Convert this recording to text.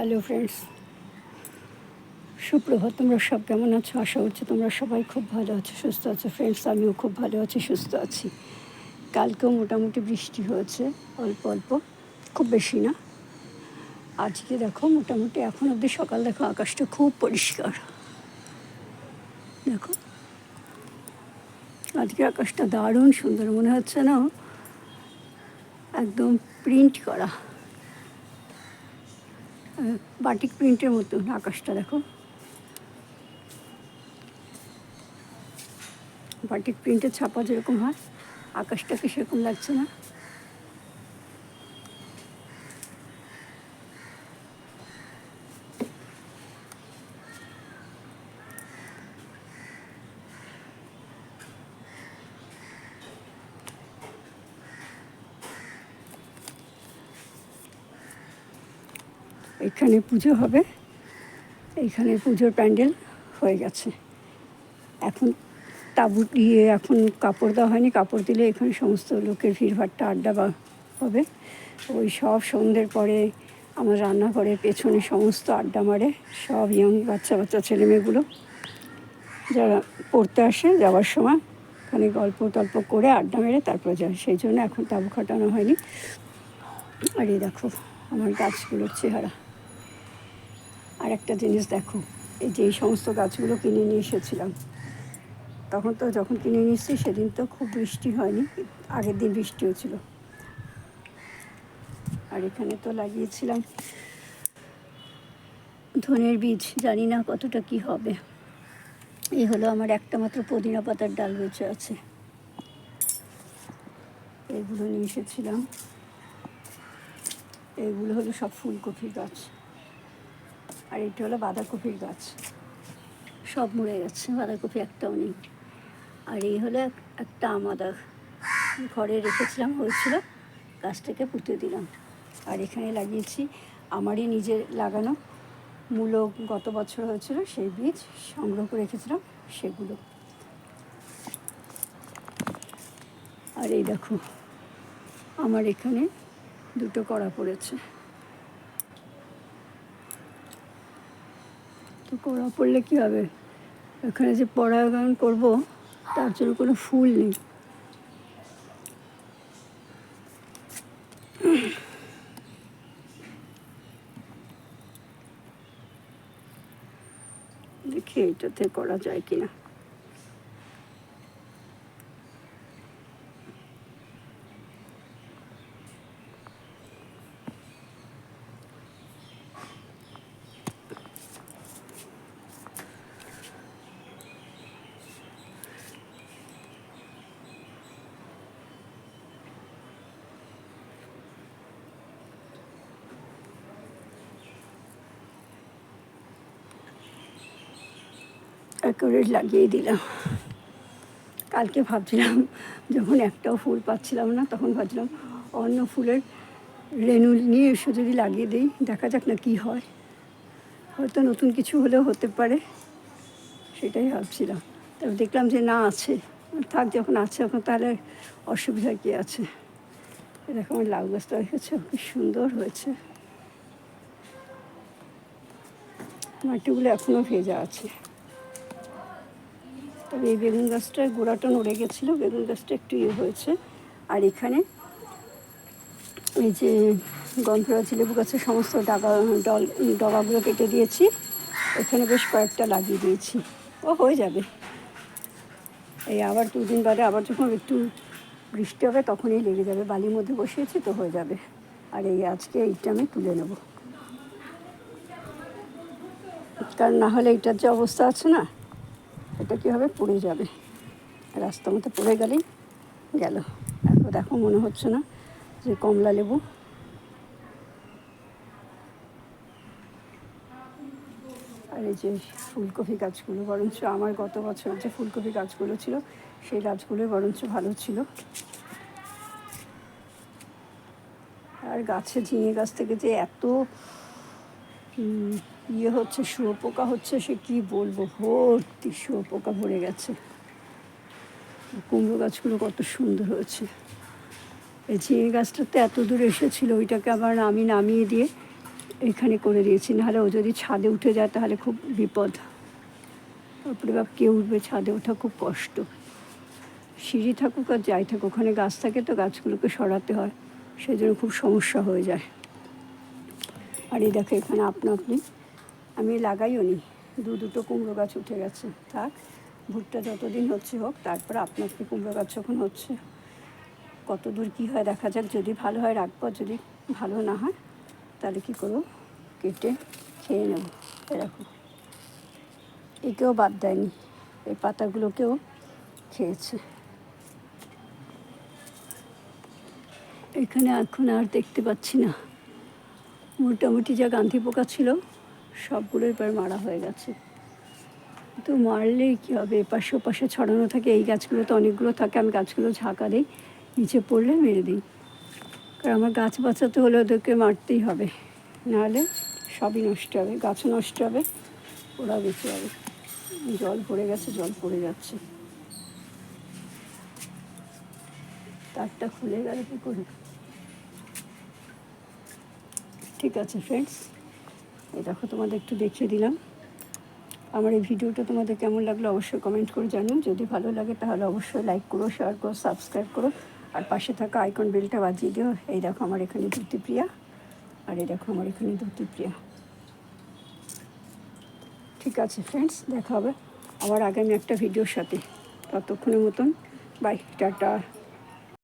Hello friends. সুপ্রভাত, তোমরা সব কেমন আছো? আশা করছি তোমরা সবাই খুব ভালো আছো, সুস্থ আছো। ফ্রেন্ডস, আমিও খুব ভালো আছি, সুস্থ আছি। কালকেও মোটামুটি বৃষ্টি হয়েছে, অল্প অল্প। খুব বেশি না। আজকে দেখো, মোটামুটি এখন অবধি সকাল দেখো, আকাশটা খুব পরিষ্কার। দেখো। আজকে আকাশটা দারুণ সুন্দর মনে হচ্ছে না? একদম প্রিন্ট করা। বাটিক প্রিন্টের মতো আকাশটা দেখো। বাটিক প্রিন্টের ছাপা যেরকম হয় আকাশটাকে সেরকম লাগছে না। এখানে পুজো হবে। এইখানে পুজোর প্যান্ডেল হয়ে গেছে। এখন তাবু দিয়ে এখন কাপড় দেওয়া হয়নি। কাপড় দিলে এখানে সমস্ত লোকের ভিড়ভাট্টা আড্ডা বা হবে। ওই সব সন্ধ্যের পরে আমার রান্নাঘরের পেছনে সমস্ত আড্ডা মারে সব ইয়ং বাচ্চা বাচ্চা ছেলেমেয়েগুলো যারা পড়তে আসে যাওয়ার সময় ওখানে গল্প টল্প করে আড্ডা মেরে তারপর যায়। সেই জন্য এখন তাবু খাটানো হয়নি। আর এই দেখো আমার গাছগুলোর চেহারা। আর একটা জিনিস দেখো, এই যে এই সমস্ত গাছগুলো কিনে নিয়ে এসেছিলাম। তখন তো যখন কিনে নিয়ে এসেছি, সেদিন তো খুব বৃষ্টি হয়নি, আগের দিন বৃষ্টি হয়েছিল। আর এখানে তো লাগিয়েছিলাম ধনের বীজ, জানি না কতটা কি হবে। এই হলো আমার একটা মাত্র পুদিনা পাতার ডাল বেঁচে আছে। এগুলো নিয়ে এসেছিলাম। এগুলো হলো সব ফুলকপির গাছ। আর এটা হলো বাঁধাকপির গাছ। সব মরে গেছে, বাঁধাকপি একটাও নেই। আর এই হলো একটা আমাদা ঘরে রেখেছিলাম, হয়েছিল। গাছটাকে পুঁতে দিলাম। আর এখানে লাগিয়েছি আমারই নিজের লাগানো মূলো, গত বছর হয়েছিল সেই বীজ সংগ্রহ করে রেখেছিলাম সেগুলো। আর এই দেখো, আমার এখানে দুটো কড়া পড়েছে। তো কড়া পড়লে কি হবে? এখানে যে পরাগায়ন করব, তার জন্য কোনো ফুল নেই। দেখি, এটাতে করা যায় কিনা। অ্যাকুরেট লাগিয়ে দিলাম। কালকে ভাবছিলাম, যখন একটাও ফুল পাচ্ছিলাম না, তখন ভাবছিলাম অন্য ফুলের রেনু নিয়ে এসে যদি লাগিয়ে দিই, দেখা যাক না কি হয়। হয়তো নতুন কিছু হলেও হতে পারে, সেটাই ভাবছিলাম। তারপর দেখলাম যে না, আছে। থাক, যখন আছে এখন তাহলে অসুবিধা কী আছে? এরকম লাউ গাছটা রেখেছে কি সুন্দর হয়েছে। মাটিগুলো এখনও ভেজা আছে। তবে এই বেগুন গাছটার গোড়াটা নড়ে গেছিল, বেগুন গাছটা একটু ইয়ে হয়েছে। আর এখানে এই যে গন্ধরাজ লেবু গাছের সমস্ত ডাগা, ডল, ডগাগুলো কেটে দিয়েছি। এখানে বেশ কয়েকটা লাগিয়ে দিয়েছি। ও, হয়ে যাবে। এই আবার দুদিন বাদে আবার যখন একটু বৃষ্টি হবে তখনই লেগে যাবে। বালির মধ্যে বসিয়েছি তো হয়ে যাবে। আর এই আজকে এইটা আমি তুলে নেব। কারণ না হলে এইটার যে অবস্থা আছে না এটা কী হবে পড়ে যাবে? রাস্তা মতো পড়ে গেলেই গেল। এখন দেখো, মনে হচ্ছে না যে কমলা লেবু। আর এই যে ফুলকপি গাছগুলো, বরঞ্চ আমার গত বছর যে ফুলকপি গাছগুলো ছিল, সেই গাছগুলোই বরঞ্চ ভালো ছিল। আর গাছে ঝিঙে গাছ থেকে যে এত ইয়ে হচ্ছে শুয়োপোকা হচ্ছে, সে কি বলব? ভর্তি শুয়োপোকা ভরে গেছে। কুমড়ো গাছগুলো কত সুন্দর হয়েছে। এই ঝিঙে গাছটা তো এত দূর এসেছিল, ওইটাকে আবার আমি নামিয়ে দিয়ে এখানে করে দিয়েছি। নাহলে ও যদি ছাদে উঠে যায়, তাহলে খুব বিপদ। তারপরে বাপ, কে উঠবে ছাদে ওঠা খুব কষ্ট। সিঁড়ি থাকুক আর যাই থাকুক, ওখানে গাছ থাকে তো গাছগুলোকে সরাতে হয় সেই জন্য খুব সমস্যা হয়ে যায়। আর এই দেখো, এখানে আপনা আপনি আমি লাগাইও নি। দু দুটো কুমড়ো গাছ উঠে গেছে। থাক, ভুট্টা যতদিন হচ্ছে হোক, তারপর আপনা আপনি কুমড়ো গাছ যখন হচ্ছে, কত দূর কী হয় দেখা যাক। যদি ভালো হয় রাখব, যদি ভালো না হয়, তাহলে কী করব? কেটে খেয়ে নেব। এরকম একেও বাদ দেয়নি। এই পাতাগুলোকেও খেয়েছে। এখানে এখন আর দেখতে পাচ্ছি না। মোটামুটি যা গান্ধি পোকা ছিল সবগুলো এবার মারা হয়ে গেছে। তো মারলেই কী হবে? এপাশে ওপাশে ছড়ানো থাকে, এই গাছগুলো তো অনেকগুলো থাকে, আমি গাছগুলো ঝাঁকা দিই, নিচে পড়লে মেরে দিই। কারণ আমার গাছ বাঁচাতে হলে ওদেরকে মারতেই হবে। নাহলে সবই নষ্ট হবে, গাছও নষ্ট হবে, ওরা বেঁচে যাবে। জল পড়ে গেছে, জল পড়ে যাচ্ছে। তারটা খুলে গেল কী করে? ঠিক আছে ফ্রেন্ডস এই দেখো তোমাদের একটু দেখিয়ে দিলাম। আমার এই ভিডিওটা তোমাদের কেমন লাগল অবশ্যই কমেন্ট করে জানিও। যদি ভালো লাগে তাহলে অবশ্যই লাইক করো শেয়ার করো সাবস্ক্রাইব করো। আর পাশে থাকা আইকন বেলটা বাজিয়ে দিও। এই দেখো আমার এখানে প্রিয়া। আর এই দেখো আমার এখানে প্রিয়া। ঠিক আছে ফ্রেন্ডস দেখা হবে। আবার আগামী একটা ভিডিওর সাথে। ততক্ষণের মতন বাই টাটা।